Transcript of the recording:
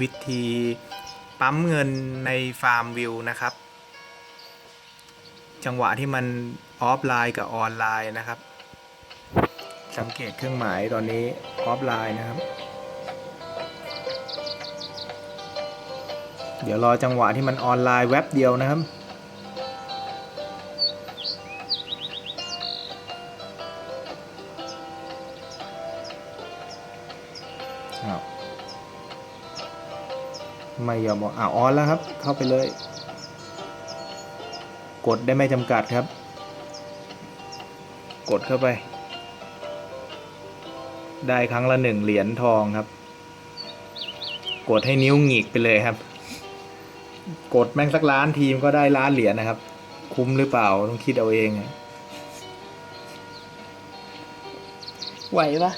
วิธีปั๊มเงินในฟาร์มวิวนะครับ จังหวะที่มันออฟไลน์กับออนไลน์นะครับ สังเกตเครื่องหมายตอนนี้ออฟไลน์นะครับ เดี๋ยวรอจังหวะที่มันออนไลน์แว็บเดียวนะครับอ้า ไม่ยอมบอกอ่าออนแล้วครับ เข้าไปเลย กดได้ไม่จำกัดครับ กดเข้าไป ได้ครั้งละหนึ่งเหรียญทองครับ กดให้นิ้วหงิกไปเลยครับ กดแม่งสักล้านทีมก็ได้ล้านเหรียญนะครับ คุ้มหรือเปล่าต้องคิดเอาเองไหวปะ